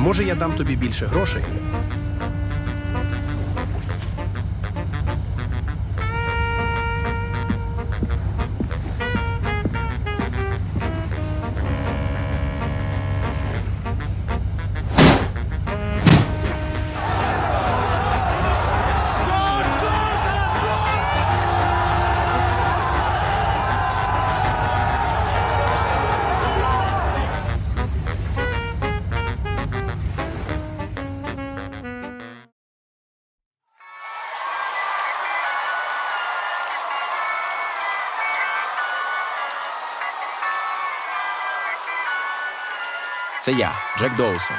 Може, я дам тобі більше грошей? Це я, Джек Доусон.